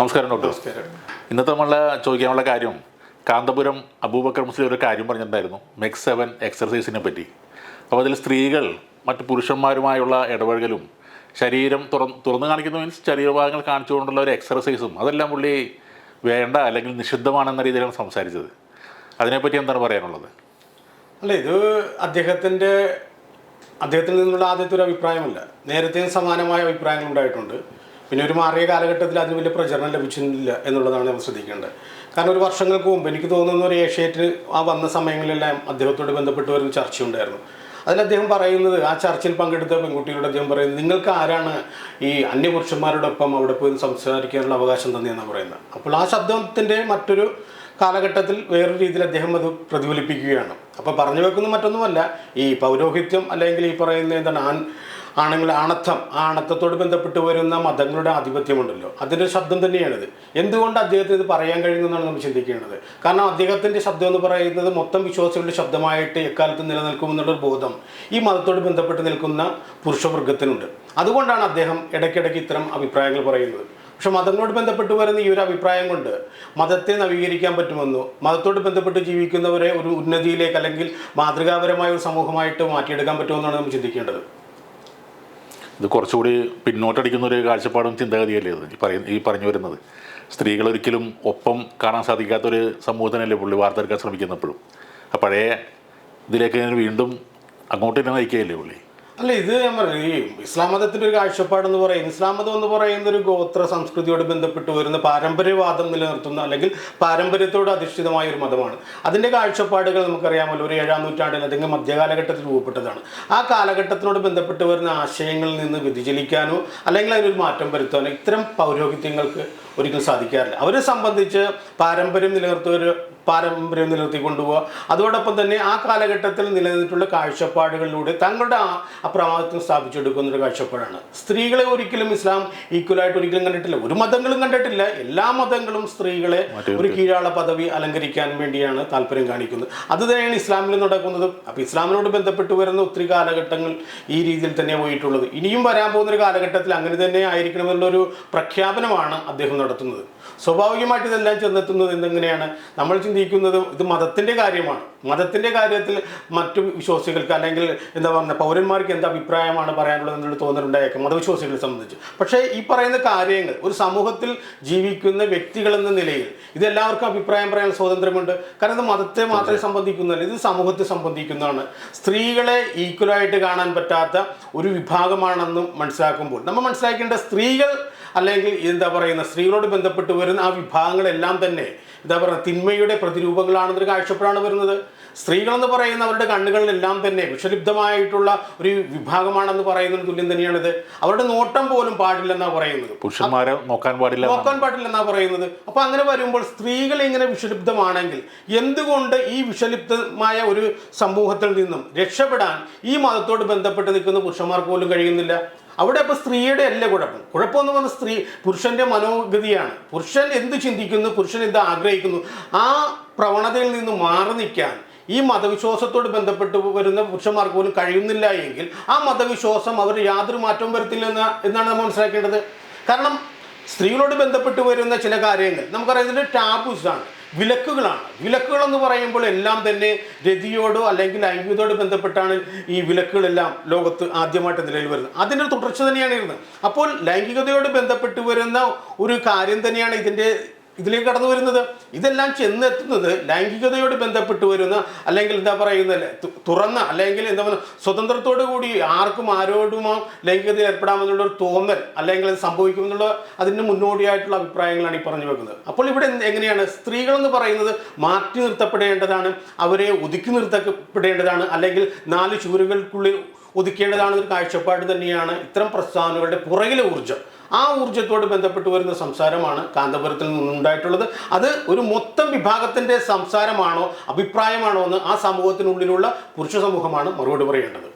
നമസ്കാരം ഡോക്ടർ. ഇന്നത്തെ നമ്മളെ ചോദിക്കാനുള്ള കാര്യം കാന്തപുരം അബൂബക്കർ മുസ്ലിം ഒരു കാര്യം പറഞ്ഞിട്ടുണ്ടായിരുന്നു മെക്സ് സെവൻ എക്സർസൈസിനെ പറ്റി. അപ്പോൾ അതിൽ സ്ത്രീകൾ മറ്റു പുരുഷന്മാരുമായുള്ള ഇടപഴകലും ശരീരം തുറന്ന് തുറന്നു കാണിക്കുന്ന മീൻസ് ശരീരഭാഗങ്ങൾ കാണിച്ചുകൊണ്ടുള്ള ഒരു എക്സർസൈസും അതെല്ലാം പുള്ളി വേണ്ട അല്ലെങ്കിൽ നിഷിദ്ധമാണെന്ന രീതിയിലാണ് സംസാരിച്ചത്. അതിനെപ്പറ്റി എന്താണ് പറയാനുള്ളത്? അല്ല ഇത് അദ്ദേഹത്തിന്റെ അദ്ദേഹത്തിൽ നിന്നുള്ള ആദ്യത്തെ ഒരു അഭിപ്രായമല്ല. നേരത്തെയും സമാനമായ അഭിപ്രായങ്ങൾ ഉണ്ടായിട്ടുണ്ട്. പിന്നെ ഒരു മാറിയ കാലഘട്ടത്തിൽ അതിന് വലിയ പ്രചരണം ലഭിച്ചിട്ടില്ല എന്നുള്ളതാണ് നമ്മൾ ശ്രദ്ധിക്കേണ്ടത്. കാരണം ഒരു വർഷങ്ങൾക്ക് മുമ്പ് എനിക്ക് തോന്നുന്ന ഒരു ഏഷ്യേറ്റ് ആ വന്ന സമയങ്ങളിലെല്ലാം അദ്ദേഹത്തോട് ബന്ധപ്പെട്ട് ഒരു ചർച്ചയുണ്ടായിരുന്നു. അതിൽ അദ്ദേഹം പറയുന്നത് ആ ചർച്ചയിൽ പങ്കെടുത്ത പെൺകുട്ടികളോട് അദ്ദേഹം പറയുന്നത് നിങ്ങൾക്ക് ആരാണ് ഈ അന്യപുരുഷന്മാരോടൊപ്പം അവിടെ പോയി സംസാരിക്കാനുള്ള അവകാശം തന്നെയെന്നാണ് പറയുന്നത്. അപ്പോൾ ആ ശബ്ദത്തിന്റെ മറ്റൊരു കാലഘട്ടത്തിൽ വേറൊരു രീതിയിൽ അദ്ദേഹം അത് പ്രതിഫലിപ്പിക്കുകയാണ്. അപ്പോൾ പറഞ്ഞു വെക്കുന്നത് മറ്റൊന്നുമല്ല ഈ പൗരോഹിത്യം അല്ലെങ്കിൽ ഈ പറയുന്ന എന്താണ് ആൺ ആണെങ്കിൽ ആണത്വം ആ ആണത്വത്തോട് ബന്ധപ്പെട്ട് വരുന്ന മതങ്ങളുടെ ആധിപത്യമുണ്ടല്ലോ. അതിന്റെ ശബ്ദം തന്നെയാണിത്. എന്തുകൊണ്ട് അദ്ദേഹത്തിന് ഇത് പറയാൻ കഴിയുമെന്നാണ് നമ്മൾ ചിന്തിക്കേണ്ടത്? കാരണം അദ്ദേഹത്തിന്റെ ശബ്ദം എന്ന് പറയുന്നത് മൊത്തം വിശ്വാസികളുടെ ശബ്ദമായിട്ട് എക്കാലത്തും നിലനിൽക്കുമെന്നുള്ളൊരു ബോധം ഈ മതത്തോട് ബന്ധപ്പെട്ട് നിൽക്കുന്ന പുരുഷവർഗത്തിനുണ്ട്. അതുകൊണ്ടാണ് അദ്ദേഹം ഇടയ്ക്കിടയ്ക്ക് ഇത്തരം അഭിപ്രായങ്ങൾ പറയുന്നത്. പക്ഷെ മതങ്ങളോട് ബന്ധപ്പെട്ട് വരുന്ന ഈ ഒരു അഭിപ്രായം കൊണ്ട് മതത്തെ നവീകരിക്കാൻ പറ്റുമെന്നോ മതത്തോട് ബന്ധപ്പെട്ട് ജീവിക്കുന്നവരെ ഒരു ഉന്നതിയിലേക്ക് അല്ലെങ്കിൽ മാതൃകാപരമായ ഒരു സമൂഹമായിട്ട് മാറ്റിയെടുക്കാൻ പറ്റുമെന്നാണ് നമ്മൾ ചിന്തിക്കേണ്ടത്. ഇത് കുറച്ചുകൂടി പിന്നോട്ടടിക്കുന്ന ഒരു കാഴ്ചപ്പാടും ചിന്താഗതിയല്ലേ ഈ പറയുന്ന ഈ പറഞ്ഞു വരുന്നത്. സ്ത്രീകൾ ഒരിക്കലും ഒപ്പം കാണാൻ സാധിക്കാത്തൊരു സമൂഹത്തിനല്ലേ പുള്ളി വാർത്തെടുക്കാൻ ശ്രമിക്കുന്നപ്പോഴും ആ പഴയ ഇതിലേക്ക് വീണ്ടും അങ്ങോട്ട് തന്നെ നയിക്കുകയല്ലേ പുള്ളി? അല്ല ഇത് ഞാൻ പറഞ്ഞു ഈ ഇസ്ലാം മതത്തിന്റെ ഒരു കാഴ്ചപ്പാടെന്ന് പറയുന്നത് ഇസ്ലാം മതം എന്ന് പറയുന്ന ഒരു ഗോത്ര സംസ്കൃതിയോട് ബന്ധപ്പെട്ട് വരുന്ന പാരമ്പര്യവാദം നിലനിർത്തുന്ന അല്ലെങ്കിൽ പാരമ്പര്യത്തോട് അധിഷ്ഠിതമായ ഒരു മതമാണ്. അതിന്റെ കാഴ്ചപ്പാടുകൾ നമുക്കറിയാമല്ലോ ഒരു ഏഴാം നൂറ്റാണ്ടിൽ അല്ലെങ്കിൽ മധ്യകാലഘട്ടത്തിൽ രൂപപ്പെട്ടതാണ്. ആ കാലഘട്ടത്തിനോട് ബന്ധപ്പെട്ട് വരുന്ന ആശയങ്ങളിൽ നിന്ന് വ്യതിചലിക്കാനോ അല്ലെങ്കിൽ അതിനൊരു മാറ്റം വരുത്താനോ ഇത്തരം പൗരോഹിത്യങ്ങൾക്ക് ഒരിക്കലും സാധിക്കാറില്ല. അവരെ സംബന്ധിച്ച് പാരമ്പര്യം നിലനിർത്തുക ഒരു പാരമ്പര്യം നിലനിർത്തി കൊണ്ടുപോവുക അതോടൊപ്പം തന്നെ ആ കാലഘട്ടത്തിൽ നിലനിന്നിട്ടുള്ള കാഴ്ചപ്പാടുകളിലൂടെ തങ്ങളുടെ ആ അപ്രമാദിത്വം സ്ഥാപിച്ചെടുക്കുന്ന ഒരു കാഴ്ചപ്പാടാണ്. സ്ത്രീകളെ ഒരിക്കലും ഇസ്ലാം ഈക്വലായിട്ട് ഒരിക്കലും കണ്ടിട്ടില്ല. ഒരു മതങ്ങളും കണ്ടിട്ടില്ല. എല്ലാ മതങ്ങളും സ്ത്രീകളെ ഒരു കീഴാള പദവി അലങ്കരിക്കാൻ വേണ്ടിയാണ് താല്പര്യം കാണിക്കുന്നത്. അത് തന്നെയാണ് ഇസ്ലാമിൽ നടക്കുന്നത്. അപ്പോൾ ഇസ്ലാമിനോട് ബന്ധപ്പെട്ട് വരുന്ന ഒത്തിരി കാലഘട്ടങ്ങൾ ഈ രീതിയിൽ തന്നെ പോയിട്ടുള്ളത്. ഇനിയും വരാൻ പോകുന്ന ഒരു കാലഘട്ടത്തിൽ അങ്ങനെ തന്നെ ആയിരിക്കണമെന്നുള്ളൊരു പ്രഖ്യാപനമാണ് അദ്ദേഹം നടത്തുന്നത്. സ്വാഭാവികമായിട്ട് ഇതെല്ലാം ചെന്നെത്തുന്നത് എന്തെങ്ങനെയാണ് നമ്മൾ ചിന്തിക്കുന്നത് ഇത് മതത്തിന്റെ കാര്യമാണ്. മതത്തിന്റെ കാര്യത്തിൽ മറ്റു വിശ്വാസികൾക്ക് അല്ലെങ്കിൽ എന്താ പറയുക പൗരന്മാർക്ക് എന്ത് അഭിപ്രായമാണ് പറയാനുള്ളത് എന്നുള്ള തോന്നലുണ്ടായേക്കാം. മതവിശ്വാസികളെ സംബന്ധിച്ച്. പക്ഷേ ഈ പറയുന്ന കാര്യങ്ങൾ ഒരു സമൂഹത്തിൽ ജീവിക്കുന്ന വ്യക്തികൾ എന്ന നിലയിൽ ഇത് എല്ലാവർക്കും അഭിപ്രായം പറയാൻ സ്വാതന്ത്ര്യമുണ്ട്. കാരണം ഇത് മതത്തെ മാത്രമേ സംബന്ധിക്കുന്നതല്ല ഇത് സമൂഹത്തെ സംബന്ധിക്കുന്നതാണ്. സ്ത്രീകളെ ഈക്വലായിട്ട് കാണാൻ പറ്റാത്ത ഒരു വിഭാഗമാണെന്നും മനസ്സിലാക്കുമ്പോൾ നമ്മൾ മനസ്സിലാക്കേണ്ട സ്ത്രീകൾ അല്ലെങ്കിൽ എന്താ പറയുന്ന സ്ത്രീകളോട് ബന്ധപ്പെട്ട് വരുന്ന ആ വിഭാഗങ്ങളെല്ലാം തന്നെ എന്താ പറയുക തിന്മയുടെ പ്രതിരൂപങ്ങളാണെന്നൊരു കാഴ്ചപ്പാടാണ് വരുന്നത്. സ്ത്രീകളെന്ന് പറയുന്ന അവരുടെ കണ്ണുകളിലെല്ലാം തന്നെ വിഷലിപ്തമായിട്ടുള്ള ഒരു വിഭാഗമാണെന്ന് പറയുന്നതിന് തുല്യം തന്നെയാണിത്. അവരുടെ നോട്ടം പോലും പാടില്ലെന്നാണ് പറയുന്നത്. പുരുഷന്മാരെ നോക്കാൻ പാടില്ല. നോക്കാൻ പാടില്ലെന്നാ പറയുന്നത്. അപ്പൊ അങ്ങനെ വരുമ്പോൾ സ്ത്രീകൾ ഇങ്ങനെ വിഷലിപ്തമാണെങ്കിൽ എന്തുകൊണ്ട് ഈ വിഷലിപ്തമായ ഒരു സമൂഹത്തിൽ നിന്നും രക്ഷപ്പെടാൻ ഈ മതത്തോട് ബന്ധപ്പെട്ട് നിൽക്കുന്ന പുരുഷന്മാർക്ക് പോലും കഴിയുന്നില്ല? അവിടെ അപ്പോൾ സ്ത്രീയുടെ അല്ല കുഴപ്പം. കുഴപ്പമെന്ന് പറഞ്ഞാൽ സ്ത്രീ പുരുഷന്റെ മനോഗതിയാണ്. പുരുഷൻ എന്ത് ചിന്തിക്കുന്നു? പുരുഷൻ എന്ത് ആഗ്രഹിക്കുന്നു? ആ പ്രവണതയിൽ നിന്ന് മാറി നിൽക്കാൻ ഈ മതവിശ്വാസത്തോട് ബന്ധപ്പെട്ട് വരുന്ന പുരുഷന്മാർക്ക് പോലും കഴിയുന്നില്ല എങ്കിൽ ആ മതവിശ്വാസം അവർ യാതൊരു മാറ്റവും വരുത്തില്ല എന്ന് എന്നാണ് നമ്മൾ മനസ്സിലാക്കേണ്ടത്. കാരണം സ്ത്രീകളോട് ബന്ധപ്പെട്ട് വരുന്ന ചില കാര്യങ്ങൾ നമുക്കറിയാം ഇതിന്റെ ടാബൂസ് ആണ് വിലക്കുകളാണ്. വിലക്കുകൾ എന്ന് പറയുമ്പോൾ എല്ലാം തന്നെ രതിയോടോ അല്ലെങ്കിൽ ഐക്യതയോട് ബന്ധപ്പെട്ടാണ് ഈ വിലക്കുകളെല്ലാം ലോകത്ത് ആദ്യമായിട്ട് നിലയിൽ വരുന്നത്. അതിന്റെ തുടർച്ച തന്നെയാണ് ഇരുന്നത്. അപ്പോൾ ലൈംഗികതയോട് ബന്ധപ്പെട്ട് വരുന്ന ഒരു കാര്യം തന്നെയാണ് ഇതിന്റെ ഇതിലേക്ക് കടന്നു വരുന്നത്. ഇതെല്ലാം ചെന്നെത്തുന്നത് ലൈംഗികതയോട് ബന്ധപ്പെട്ട് വരുന്ന അല്ലെങ്കിൽ എന്താ പറയുന്നത് തുറന്ന അല്ലെങ്കിൽ എന്താ പറയുക സ്വതന്ത്രത്തോടു കൂടി ആർക്കും ആരോടുമോ ലൈംഗികതയിൽ ഏർപ്പെടാമെന്നുള്ള ഒരു തോന്നൽ അല്ലെങ്കിൽ അത് സംഭവിക്കുമെന്നുള്ള അതിന് മുന്നോടിയായിട്ടുള്ള അഭിപ്രായങ്ങളാണ് ഈ പറഞ്ഞു വെക്കുന്നത്. അപ്പോൾ ഇവിടെ എങ്ങനെയാണ്? സ്ത്രീകൾ എന്ന് പറയുന്നത് മാറ്റി നിർത്തപ്പെടേണ്ടതാണ് അവരെ ഒതുക്കി നിർത്തപ്പെടേണ്ടതാണ് അല്ലെങ്കിൽ നാല് ചൂരുകൾക്കുള്ളിൽ ഒതുക്കേണ്ടതാണെന്നൊരു കാഴ്ചപ്പാട് തന്നെയാണ് ഇത്തരം പ്രസ്ഥാനങ്ങളുടെ പുറകിലെ ഊർജം. ആ ഊർജത്തോട് ബന്ധപ്പെട്ട് വരുന്ന സംസാരമാണ് കാന്തപുരത്തിൽ നിന്നുണ്ടായിട്ടുള്ളത്. അത് ഒരു മൊത്തം വിഭാഗത്തിന്റെ സംസാരമാണോ അഭിപ്രായമാണോ എന്ന് ആ സമൂഹത്തിനുള്ളിലുള്ള പുരുഷ സമൂഹമാണ് മറുപടി പറയേണ്ടത്.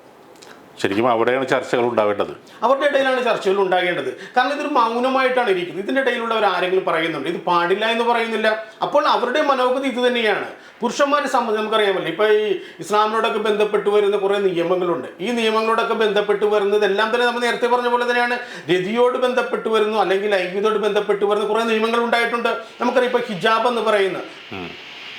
ശരിക്കും അവിടെയാണ് ചർച്ചകൾ ഉണ്ടാവേണ്ടത്. അവരുടെ ഇടയിലാണ് ചർച്ചകൾ ഉണ്ടാകേണ്ടത്. കാരണം ഇതൊരു മൗനമായിട്ടാണ് ഇരിക്കുന്നത്. ഇതിന്റെ ഇടയിലുള്ളവർ ആരെങ്കിലും പറയുന്നുണ്ട്. ഇത് പാടില്ല എന്ന് പറയുന്നില്ല. അപ്പോൾ അവരുടെ മനോഗതി ഇത് തന്നെയാണ്. പുരുഷന്മാരെ സംബന്ധിച്ച് നമുക്കറിയാമല്ലോ. ഇപ്പൊ ഈ ഇസ്ലാമിനോടൊക്കെ ബന്ധപ്പെട്ട് വരുന്ന കുറേ നിയമങ്ങളുണ്ട്. ഈ നിയമങ്ങളോടൊക്കെ ബന്ധപ്പെട്ട് വരുന്നത് എല്ലാം തന്നെ നമ്മൾ നേരത്തെ പറഞ്ഞ പോലെ തന്നെയാണ്. രതിയോട് ബന്ധപ്പെട്ട് വരുന്നു അല്ലെങ്കിൽ ലൈംഗികതയോട് ബന്ധപ്പെട്ട് വരുന്ന കുറേ നിയമങ്ങൾ ഉണ്ടായിട്ടുണ്ട്. നമുക്കറിയാം ഇപ്പൊ ഹിജാബ് എന്ന് പറയുന്ന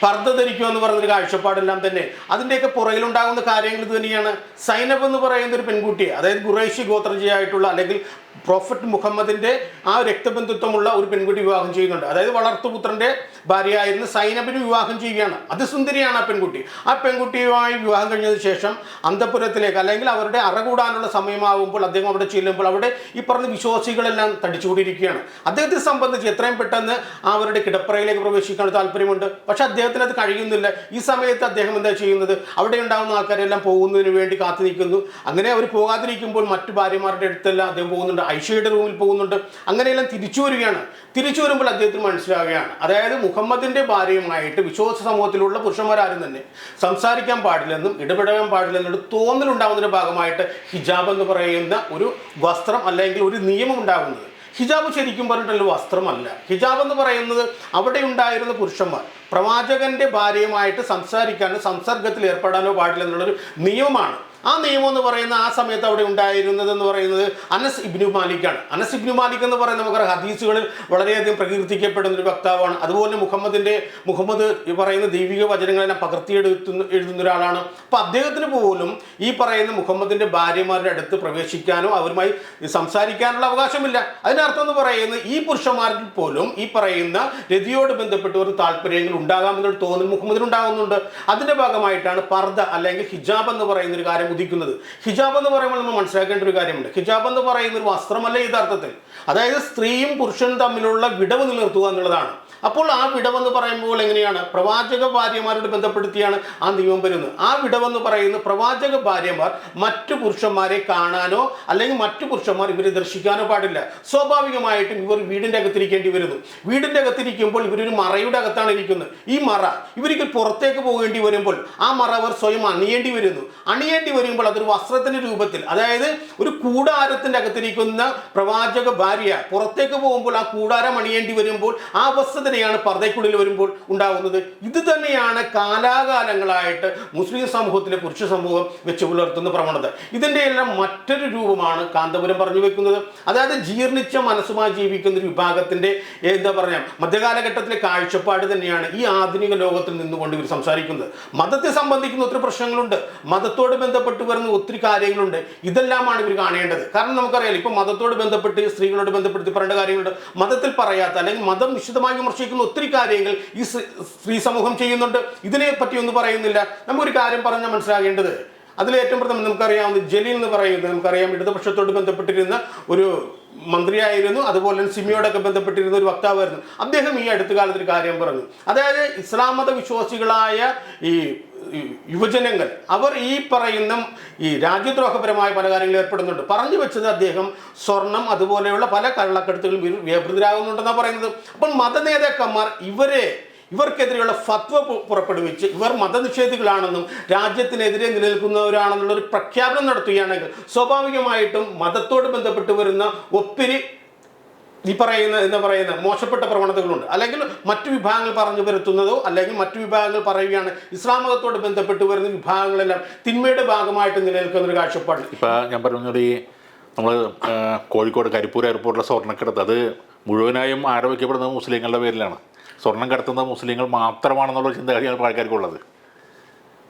പർദ്ദ ധരിക്കുക എന്ന് പറയുന്നൊരു കാഴ്ചപ്പാടെല്ലാം തന്നെ. അതിന്റെയൊക്കെ പുറകിലുണ്ടാകുന്ന കാര്യങ്ങൾ ഇത് തന്നെയാണ്. സൈനബ് എന്ന് പറയുന്ന ഒരു പെൺകുട്ടിയെ അതായത് ഖുറേഷി ഗോത്രജയായിട്ടുള്ള അല്ലെങ്കിൽ പ്രോഫറ്റ് മുഹമ്മദിന്റെ ആ രക്തബന്ധുത്വമുള്ള ഒരു പെൺകുട്ടി വിവാഹം ചെയ്യുന്നുണ്ട്. അതായത് വളർത്തുപുത്രന്റെ ഭാര്യയായിരുന്ന സൈനബിന് വിവാഹം ചെയ്യുകയാണ്. അത് സുന്ദരിയാണ് ആ പെൺകുട്ടി. ആ പെൺകുട്ടിയുമായി വിവാഹം കഴിഞ്ഞതിന് ശേഷം അന്തപുരത്തിലേക്ക് അല്ലെങ്കിൽ അവരുടെ അറകൂടാനുള്ള സമയമാകുമ്പോൾ അദ്ദേഹം അവിടെ ചെല്ലുമ്പോൾ അവിടെ ഈ പറഞ്ഞ വിശ്വാസികളെല്ലാം തടിച്ചുകൂടിയിരിക്കുകയാണ്. അദ്ദേഹത്തെ സംബന്ധിച്ച് എത്രയും പെട്ടെന്ന് അവരുടെ കിടപ്പറയിലേക്ക് പ്രവേശിക്കാൻ താല്പര്യമുണ്ട്. പക്ഷേ അദ്ദേഹത്തിന് അത് കഴിയുന്നില്ല. ഈ സമയത്ത് അദ്ദേഹം എന്താ ചെയ്യുന്നത്? അവിടെ ഉണ്ടാകുന്ന ആൾക്കാരെല്ലാം പോകുന്നതിന് വേണ്ടി കാത്തു നിൽക്കുന്നു. അങ്ങനെ അവർ പോകാതിരിക്കുമ്പോൾ മറ്റു ഭാര്യമാരുടെ അടുത്തെല്ലാം അദ്ദേഹം പോകുന്നുണ്ട്. ഐഷയുടെ റൂമിൽ പോകുന്നുണ്ട്. അങ്ങനെയെല്ലാം തിരിച്ചു വരികയാണ്. തിരിച്ചു വരുമ്പോൾ അദ്ദേഹത്തിന് മനസ്സിലാവുകയാണ്. അതായത് മുഹമ്മദിന്റെ ഭാര്യയുമായിട്ട് വിശ്വാസ സമൂഹത്തിലുള്ള പുരുഷന്മാരാരും തന്നെ സംസാരിക്കാൻ പാടില്ലെന്നും ഇടപെടാൻ പാടില്ലെന്നൊരു തോന്നലുണ്ടാകുന്നതിന്റെ ഭാഗമായിട്ട് ഹിജാബ് എന്ന് പറയുന്ന ഒരു വസ്ത്രം അല്ലെങ്കിൽ ഒരു നിയമം ഉണ്ടാകുന്നത് ഹിജാബ് ശരിക്കും പറഞ്ഞിട്ടുള്ള വസ്ത്രമല്ല. ഹിജാബ് എന്ന് പറയുന്നത് അവിടെ ഉണ്ടായിരുന്ന പുരുഷന്മാർ പ്രവാചകന്റെ ഭാര്യയുമായിട്ട് സംസാരിക്കാനോ സംസർഗത്തിൽ ഏർപ്പെടാനോ പാടില്ല എന്നുള്ളൊരു നിയമമാണ്. ആ നിയമം എന്ന് പറയുന്ന ആ സമയത്ത് അവിടെ ഉണ്ടായിരുന്നത് എന്ന് പറയുന്നത് അനസ് ഇബ്നു മാലിക്കാണ്. അനസ് ഇബ്നു മാലിക് എന്ന് പറയുന്ന നമുക്ക് ഹദീസുകളിൽ വളരെയധികം പ്രകീർത്തിക്കപ്പെടുന്ന ഒരു വക്താവാണ്. അതുപോലെ മുഹമ്മദിന്റെ മുഹമ്മദ് ഈ പറയുന്ന ദൈവിക വചനങ്ങളെല്ലാം പകർത്തിയെടുത്തുന്ന എഴുതുന്ന ഒരാളാണ്. അപ്പൊ അദ്ദേഹത്തിന് പോലും ഈ പറയുന്ന മുഹമ്മദിന്റെ ഭാര്യമാരുടെ അടുത്ത് പ്രവേശിക്കാനോ അവരുമായി സംസാരിക്കാനുള്ള അവകാശമില്ല. അതിനർത്ഥം എന്ന് പറയുന്നത് ഈ പുരുഷന്മാരിൽ പോലും ഈ പറയുന്ന രതിയോട് ബന്ധപ്പെട്ട് ഒരു താല്പര്യങ്ങൾ ഉണ്ടാകാമെന്നൊരു തോന്നൽ മുഹമ്മദിനുണ്ടാകുന്നുണ്ട് അതിന്റെ ഭാഗമായിട്ടാണ് പർദ്ദ അല്ലെങ്കിൽ ഹിജാബ് എന്ന് പറയുന്ന ഒരു കാര്യം ഉദിക്കുന്നത് ഹിജാബ് എന്ന് പറയുമ്പോൾ നമ്മൾ മനസ്സിലാക്കേണ്ട ഒരു കാര്യമുണ്ട്. ഹിജാബ് എന്ന് പറയുന്ന ഒരു വസ്ത്രമല്ല യഥാർത്ഥത്തിൽ? അതായത് സ്ത്രീയും പുരുഷനും തമ്മിലുള്ള വിടവ് നിലനിർത്തുക എന്നുള്ളതാണ്. അപ്പോൾ ആ വിടവെന്ന് പറയുമ്പോൾ എങ്ങനെയാണ്? പ്രവാചക ഭാര്യമാരോട് ബന്ധപ്പെടുത്തിയാണ് ആ നിയമം വരുന്നത്. ആ വിടവെന്ന് പറയുന്ന പ്രവാചക ഭാര്യമാർ മറ്റു പുരുഷന്മാരെ കാണാനോ അല്ലെങ്കിൽ മറ്റു പുരുഷന്മാർ ഇവരെ ദർശിക്കാനോ പാടില്ല. സ്വാഭാവികമായിട്ടും ഇവർ വീടിന്റെ അകത്തിരിക്കേണ്ടി വരുന്നു. വീടിന്റെ അകത്തിരിക്കുമ്പോൾ ഇവരൊരു മറയുടെ അകത്താണ് ഇരിക്കുന്നത്. ഈ മറ ഇവർക്ക് പുറത്തേക്ക് പോകേണ്ടി വരുമ്പോൾ ആ മറ അവർ സ്വയം അണിയേണ്ടി വരുന്നു. അണിയേണ്ടി വരുമ്പോൾ അതൊരു വസ്ത്രത്തിന്റെ രൂപത്തിൽ അതായത് ഒരു കൂടാരത്തിന്റെ അകത്തിരിക്കുന്ന പ്രവാചക ഭാര്യ പുറത്തേക്ക് പോകുമ്പോൾ ആ കൂടാരം അണിയേണ്ടി വരുമ്പോൾ ആ അവസ്ഥതയാണ് പർദ്ദയ്ക്കുള്ളിൽ വരുമ്പോൾ ഉണ്ടാകുന്നത് ഇത് തന്നെയാണ് കാലാകാലങ്ങളായിട്ട് മുസ്ലിം സമൂഹത്തിലെ പുരുഷ സമൂഹം വെച്ച് പുലർത്തുന്ന പ്രവണത. ഇതിന്റെ എല്ലാം മറ്റൊരു രൂപമാണ് കാന്തപുരം പറഞ്ഞു വെക്കുന്നത്. അതായത് ജീർണിച്ച മനസ്സുമായി ജീവിക്കുന്ന ഒരു വിഭാഗത്തിന്റെ എന്താ പറയുക മധ്യകാലഘട്ടത്തിലെ കാഴ്ചപ്പാട് തന്നെയാണ് ഈ ആധുനിക ലോകത്തിൽ നിന്നുകൊണ്ട് ഇവർ സംസാരിക്കുന്നത്. മതത്തെ സംബന്ധിക്കുന്ന ഒത്തിരി പ്രശ്നങ്ങളുണ്ട്. മതത്തോട് ബന്ധപ്പെട്ട് വരുന്ന ഒത്തിരി കാര്യങ്ങളുണ്ട്. ഇതെല്ലാമാണ് ഇവർ കാണേണ്ടത്. കാരണം നമുക്കറിയാലോ ഇപ്പം മതത്തോട് ബന്ധപ്പെട്ട് സ്ത്രീകളോട് ബന്ധപ്പെടുത്തി പറയേണ്ട കാര്യങ്ങളുണ്ട്. മതത്തിൽ പറയാത്ത അല്ലെങ്കിൽ മതം വിശദമായി വിമർശിക്കുന്ന ഒത്തിരി കാര്യങ്ങൾ ഈ സ്ത്രീ- സമൂഹം ചെയ്യുന്നുണ്ട്. ഇതിനെ പറ്റി ഒന്നും പറയുന്നില്ല. നമുക്കൊരു കാര്യം പറഞ്ഞാൽ മനസ്സിലാകേണ്ടത്. അതിലേറ്റവും പ്രഥമം നമുക്കറിയാവുന്ന ജലീൽ എന്ന് പറയുന്നത് നമുക്കറിയാം. ഇടതുപക്ഷത്തോട് ബന്ധപ്പെട്ടിരുന്ന ഒരു മന്ത്രിയായിരുന്നു. അതുപോലെ തന്നെ സിമിയോടൊക്കെ ബന്ധപ്പെട്ടിരുന്ന ഒരു വക്താവായിരുന്നു. അദ്ദേഹം ഈ അടുത്ത കാലത്ത് ഒരു കാര്യം പറഞ്ഞു. അതായത് ഇസ്ലാമത വിശ്വാസികളായ ഈ യുവജനങ്ങൾ. അവർ ഈ പറയുന്ന ഈ രാജ്യദ്രോഹപരമായ പല കാര്യങ്ങളിൽ ഏർപ്പെടുന്നുണ്ട്. പറഞ്ഞു വെച്ചത് അദ്ദേഹം സ്വർണം അതുപോലെയുള്ള പല കള്ളക്കെടുത്തുകളും വ്യാപൃതരാകുന്നുണ്ടെന്നാണ് പറയുന്നത്. അപ്പോൾ മത നേതാക്കന്മാർ ഇവരെ ഇവർക്കെതിരെയുള്ള ഫത്വ പുറപ്പെടുവിച്ച് ഇവർ മതനിഷേധികളാണെന്നും രാജ്യത്തിനെതിരെ നിലനിൽക്കുന്നവരാണെന്നുള്ള ഒരു പ്രഖ്യാപനം നടത്തുകയാണെങ്കിൽ സ്വാഭാവികമായിട്ടും മതത്തോട് ബന്ധപ്പെട്ട് വരുന്ന ഒത്തിരി ഈ പറയുന്ന എന്താ പറയുന്ന മോശപ്പെട്ട പ്രവണതകളുണ്ട്. അല്ലെങ്കിൽ മറ്റു വിഭാഗങ്ങൾ പറഞ്ഞു വരുത്തുന്നതോ അല്ലെങ്കിൽ മറ്റു വിഭാഗങ്ങൾ പറയുകയാണ് ഇസ്ലാം മതത്തോട് ബന്ധപ്പെട്ട് വരുന്ന വിഭാഗങ്ങളെല്ലാം തിന്മയുടെ ഭാഗമായിട്ട് നിലനിൽക്കുന്ന ഒരു കാഴ്ചപ്പാട്. ഇപ്പം ഞാൻ പറഞ്ഞത് ഈ നമ്മൾ കോഴിക്കോട് കരിപ്പൂർ എയർപോർട്ടിലെ സ്വർണക്കടത്ത്. അത് മുഴുവനായും ആരോപിക്കപ്പെടുന്നത് മുസ്ലിങ്ങളുടെ പേരിലാണ്. സ്വർണം കടത്തുന്ന മുസ്ലിങ്ങൾ മാത്രമാണെന്നുള്ള ചിന്താഗതിയാണ് ആൾക്കാർക്കുള്ളത്.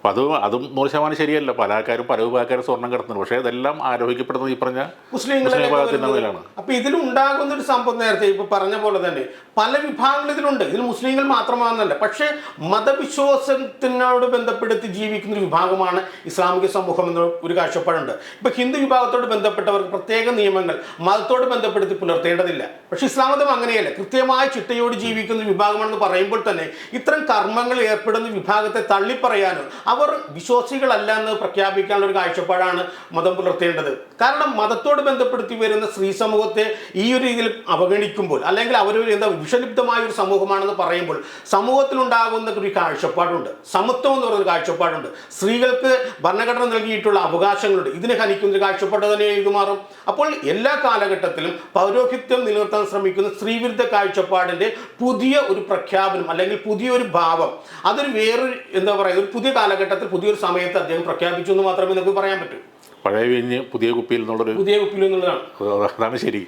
അപ്പം അത് അതും നൂറ് ശതമാനം ശരിയല്ല. പല ആൾക്കാരും പല വിഭാഗക്കാരും സ്വർണം കിടത്തുന്നു പക്ഷേ ഇതെല്ലാം ആരോപിക്കപ്പെടുന്നത് ഈ പറഞ്ഞ മുസ്ലിം വിഭാഗത്തിന്റെ മേലാണ്. അപ്പൊ ഇതിലുണ്ടാകുന്ന ഒരു സംഭവം നേരത്തെ ഇപ്പൊ പറഞ്ഞ പോലെ തന്നെ. പല വിഭാഗങ്ങളും ഇതിലുണ്ട്. ഇതിൽ മുസ്ലിങ്ങൾ മാത്രമാണെന്നല്ല. പക്ഷേ മതവിശ്വാസത്തിനോട് ബന്ധപ്പെടുത്തി ജീവിക്കുന്ന ഒരു വിഭാഗമാണ് ഇസ്ലാമിക സമൂഹം എന്ന ഒരു കാഴ്ചപ്പാടുണ്ട്. ഇപ്പൊ ഹിന്ദു വിഭാഗത്തോട് ബന്ധപ്പെട്ടവർക്ക് പ്രത്യേക നിയമങ്ങൾ മതത്തോട് ബന്ധപ്പെടുത്തി പുലർത്തേണ്ടതില്ല. പക്ഷേ ഇസ്ലാം മതം അങ്ങനെയല്ല. കൃത്യമായ ചിട്ടയോട് ജീവിക്കുന്ന വിഭാഗമാണെന്ന് പറയുമ്പോൾ തന്നെ ഇത്തരം കർമ്മങ്ങൾ ഏർപ്പെടുന്ന വിഭാഗത്തെ തള്ളിപ്പറയാനോ അവർ വിശ്വാസികളല്ല എന്ന് പ്രഖ്യാപിക്കാനുള്ള ഒരു കാഴ്ചപ്പാടാണ് മതം പുലർത്തേണ്ടത്. കാരണം മതത്തോട് ബന്ധപ്പെടുത്തി വരുന്ന സ്ത്രീ സമൂഹത്തെ ഈ ഒരു രീതിയിൽ അവഗണിക്കുമ്പോൾ അല്ലെങ്കിൽ അവർ എന്താ വിഷലിപ്തമായ ഒരു സമൂഹമാണെന്ന് പറയുമ്പോൾ സമൂഹത്തിലുണ്ടാകുന്ന ഒരു കാഴ്ചപ്പാടുണ്ട്. സമത്വം എന്ന് പറയുന്ന കാഴ്ചപ്പാടുണ്ട്. സ്ത്രീകൾക്ക് ഭരണഘടന നൽകിയിട്ടുള്ള അവകാശങ്ങളുണ്ട്. ഇതിനെ ഹനിക്കുന്ന ഒരു കാഴ്ചപ്പാട് തന്നെ ഇത് മാറും. അപ്പോൾ എല്ലാ കാലഘട്ടത്തിലും പൗരോഹിത്യം നിലനിർത്താൻ ശ്രമിക്കുന്ന സ്ത്രീവിരുദ്ധ കാഴ്ചപ്പാടിന്റെ പുതിയ ഒരു പ്രഖ്യാപനം അല്ലെങ്കിൽ പുതിയൊരു ഭാവം അതൊരു വേറൊരു എന്താ പറയുക ഒരു പുതിയ കാലഘട്ടത്തിൽ പുതിയൊരു സമയത്ത് അദ്ദേഹം പ്രഖ്യാപിച്ചു എന്ന് മാത്രമേ നമുക്ക് പറയാൻ പറ്റൂ. പഴയ വീഞ്ഞ് പുതിയ കുപ്പിയിൽ നിന്നുള്ളൊരു പുതിയ കുപ്പിയിൽ എന്നുള്ളതാണ് അതാണ് ശരി.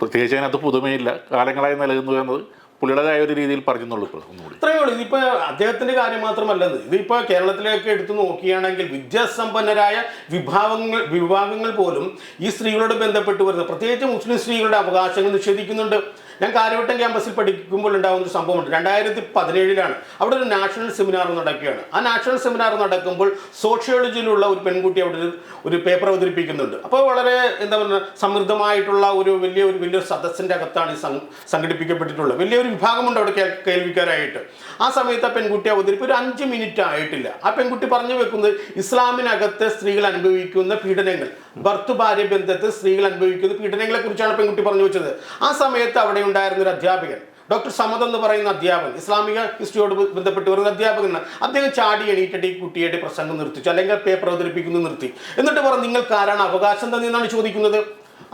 പ്രത്യേകിച്ച് അതിനകത്ത് പുതുമയില്ല. കാലങ്ങളായി നൽകുന്നു എന്നത് പുള്ളിയുടേതായ ഒരു രീതിയിൽ പറഞ്ഞെന്നുള്ളൂ ഇപ്പോൾ ഒന്നുകൂടി. ഇത്രയേ ഉള്ളൂ. ഇതിപ്പോൾ അദ്ദേഹത്തിന്റെ കാര്യം മാത്രമല്ല ഇതിപ്പോൾ കേരളത്തിലേക്ക് എടുത്തു നോക്കുകയാണെങ്കിൽ വിദ്യാസമ്പന്നരായ വിഭാഗങ്ങൾ വിഭാഗങ്ങൾ പോലും ഈ സ്ത്രീകളോട് ബന്ധപ്പെട്ട് വരുന്നത് പ്രത്യേകിച്ച് മുസ്ലിം സ്ത്രീകളുടെ അവകാശങ്ങൾ നിഷേധിക്കുന്നുണ്ട്. ഞാൻ കാര്യവട്ടം ക്യാമ്പസിൽ പഠിക്കുമ്പോൾ ഉണ്ടാകുന്ന ഒരു സംഭവമുണ്ട്. രണ്ടായിരത്തി പതിനേഴിലാണ് അവിടെ ഒരു നാഷണൽ സെമിനാർ നടക്കുകയാണ്. ആ നാഷണൽ സെമിനാർ നടക്കുമ്പോൾ സോഷ്യോളജിയിലുള്ള ഒരു പെൺകുട്ടി അവിടെ ഒരു പേപ്പർ അവതരിപ്പിക്കുന്നുണ്ട്. അപ്പോൾ വളരെ എന്താ പറയുക സമൃദ്ധമായിട്ടുള്ള ഒരു വലിയ ഒരു വലിയൊരു സദസ്സിന്റെ അകത്താണ് ഈ സംഘടിപ്പിക്കപ്പെട്ടിട്ടുള്ളത്. വലിയൊരു വിഭാഗമുണ്ട് അവിടെ കേൾ- കേൾവിക്കാരായിട്ട്. ആ സമയത്ത് ആ പെൺകുട്ടി അവതരിപ്പ് ഒരു അഞ്ച് മിനിറ്റ് ആയിട്ടില്ല. ആ പെൺകുട്ടി പറഞ്ഞു വെക്കുന്നത് ഇസ്ലാമിനകത്തെ സ്ത്രീകൾ അനുഭവിക്കുന്ന പീഡനങ്ങൾ. ഭർത്തു ഭാര്യ ബന്ധത്തിൽ സ്ത്രീകൾ അനുഭവിക്കുന്ന പീഡനങ്ങളെ കുറിച്ചാണ് പെൺകുട്ടി പറഞ്ഞു വെച്ചത്. ആ സമയത്ത് അവിടെ ഉണ്ടായിരുന്ന ഒരു അധ്യാപകൻ. ഡോക്ടർ സമദ് എന്ന് പറയുന്ന അധ്യാപകൻ. ഇസ്ലാമിക ഹിസ്റ്ററിയോട് ബന്ധപ്പെട്ട് വരുന്ന അധ്യാപകൻ അദ്ദേഹം ചാടി എണീറ്റിട്ട് ഈ കുട്ടിയുടെ പ്രസംഗം നിർത്തിച്ചു അല്ലെങ്കിൽ പേപ്പർ അവതരിപ്പിക്കുന്നു നിർത്തി. എന്നിട്ട് പറഞ്ഞു നിങ്ങൾക്ക് ആരാണ് അവകാശം തന്നെന്നാണ് ചോദിക്കുന്നത്?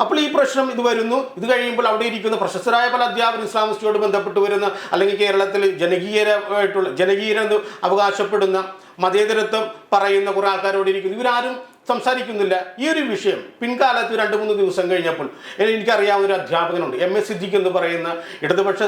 അപ്പോൾ ഈ പ്രശ്നം ഇത് വരുന്നു. ഇത് കഴിയുമ്പോൾ അവിടെ ഇരിക്കുന്ന പ്രശസ്തരായ പല അധ്യാപകർ ഇസ്ലാമിസ്റ്റോട് ബന്ധപ്പെട്ട് വരുന്ന അല്ലെങ്കിൽ കേരളത്തിൽ ജനകീയരായിട്ടുള്ള ജനകീയരെന്ന് അവകാശപ്പെടുന്ന മതേതരത്വം പറയുന്ന കുറേ ആൾക്കാരോട് ഇരിക്കുന്നു. ഇവരാരും സംസാരിക്കുന്നില്ല. ഈ ഒരു വിഷയം പിൻകാലത്ത് രണ്ട് മൂന്ന് ദിവസം കഴിഞ്ഞപ്പോൾ എനിക്കറിയാവുന്ന ഒരു അധ്യാപകനുണ്ട്. എം എസ് സിദ്ദിഖ് എന്ന് പറയുന്ന ഇടതുപക്ഷ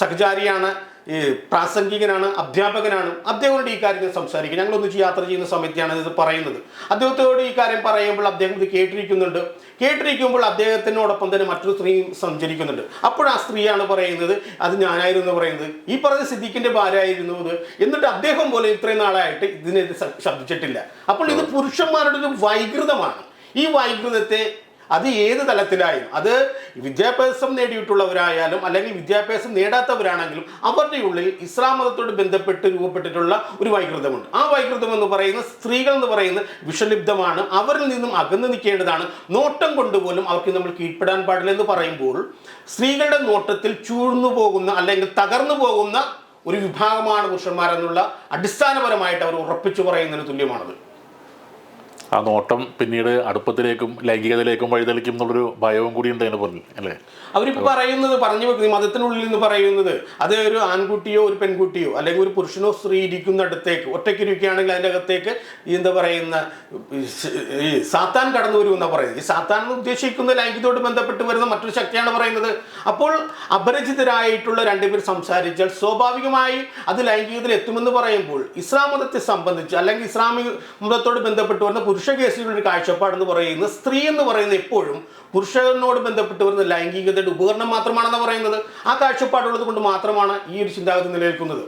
സഹചാരിയാണ് ഈ പ്രാസംഗികനാണ് അധ്യാപകനാണ് അദ്ദേഹത്തോട് ഈ കാര്യം സംസാരിക്കുക ഞങ്ങളൊന്നിച്ച് യാത്ര ചെയ്യുന്ന സമയത്താണ് ഇത് പറയുന്നത്. അദ്ദേഹത്തോട് ഈ കാര്യം പറയുമ്പോൾ അദ്ദേഹം ഇത് കേട്ടിരിക്കുന്നുണ്ട്. കേട്ടിരിക്കുമ്പോൾ അദ്ദേഹത്തിനോടൊപ്പം തന്നെ മറ്റൊരു സ്ത്രീയും സഞ്ചരിക്കുന്നുണ്ട്. അപ്പോൾ ആ സ്ത്രീയാണ് പറയുന്നത് അത് ഞാനായിരുന്നു എന്ന് പറയുന്നത്. ഈ പറഞ്ഞ സിദ്ദിഖിന്റെ ഭാര്യയായിരുന്നു ഇത്. എന്നിട്ട് അദ്ദേഹം പോലെ ഇത്രയും നാളായിട്ട് ഇതിനെ ശബ്ദിച്ചിട്ടില്ല. അപ്പോൾ ഇത് പുരുഷന്മാരുടെ ഒരു വൈകൃതമാണ്. ഈ വൈകൃതത്തെ അത് ഏത് തലത്തിലായും അത് വിദ്യാഭ്യാസം നേടിയിട്ടുള്ളവരായാലും അല്ലെങ്കിൽ വിദ്യാഭ്യാസം നേടാത്തവരാണെങ്കിലും അവരുടെ ഉള്ളിൽ ഇസ്ലാം മതത്തോട് ബന്ധപ്പെട്ട് രൂപപ്പെട്ടിട്ടുള്ള ഒരു വൈകൃതമുണ്ട്. ആ വൈകൃതം എന്ന് പറയുന്ന സ്ത്രീകൾ എന്ന് പറയുന്ന വിഷലിപ്തമാണ് അവരിൽ നിന്നും അകന്നു നിൽക്കേണ്ടതാണ്. നോട്ടം കൊണ്ടുപോലും അവർക്ക് നമ്മൾ കീഴ്പ്പെടാൻ പാടില്ല എന്ന് പറയുമ്പോൾ സ്ത്രീകളുടെ നോട്ടത്തിൽ ചൂഴ്ന്നു പോകുന്ന അല്ലെങ്കിൽ തകർന്നു പോകുന്ന ഒരു വിഭാഗമാണ് പുരുഷന്മാരെന്നുള്ള അടിസ്ഥാനപരമായിട്ട് അവർ ഉറപ്പിച്ചു പറയുന്നതിന് തുല്യമാണത്. ആ നോട്ടം പിന്നീട് അടുപ്പത്തിലേക്കും ലൈംഗികതയിലേക്കും വഴിതെളിക്കും എന്നുള്ളൊരു ഭയവും കൂടി ഉണ്ട് അതിന് പറഞ്ഞു അല്ലേ? അവരിപ്പോൾ പറയുന്നത് പറഞ്ഞു മതത്തിനുള്ളിൽ നിന്ന് പറയുന്നത്. അത് ഒരു ആൺകുട്ടിയോ ഒരു പെൺകുട്ടിയോ അല്ലെങ്കിൽ ഒരു പുരുഷനോ സ്ത്രീ ഇരിക്കുന്നിടത്തേക്ക് ഒറ്റയ്ക്ക് ഇരിക്കുകയാണെങ്കിൽ അതിന്റെ അകത്തേക്ക് ഈ എന്താ പറയുന്ന ഈ സാത്താൻ കടന്നു വരുമെന്നാണ് പറയുന്നത്. ഈ സാത്താൻ എന്ന് ഉദ്ദേശിക്കുന്ന ലൈംഗികതയോട് ബന്ധപ്പെട്ട് വരുന്ന മറ്റൊരു ശക്തിയാണ് പറയുന്നത്. അപ്പോൾ അപരിചിതരായിട്ടുള്ള രണ്ടുപേർ സംസാരിച്ചാൽ സ്വാഭാവികമായി അത് ലൈംഗികതയിൽ എത്തുമെന്ന് പറയുമ്പോൾ ഇസ്ലാം മതത്തെ സംബന്ധിച്ച് അല്ലെങ്കിൽ ഇസ്ലാമിക മതത്തോട് ബന്ധപ്പെട്ട് വരുന്ന പുരുഷ കേസിലുള്ള കാഴ്ചപ്പാടെന്ന് പറയുന്നത് സ്ത്രീ എന്ന് പറയുന്നത് എപ്പോഴും പുരുഷനോട് ബന്ധപ്പെട്ട് വരുന്ന ലൈംഗികതയുടെ ഉപകരണം മാത്രമാണെന്ന് പറയുന്നത്. ആ കാഴ്ചപ്പാടുള്ളത് കൊണ്ട് മാത്രമാണ് ഈ ഒരു ചിന്താഗതി നിലനിൽക്കുന്നത്.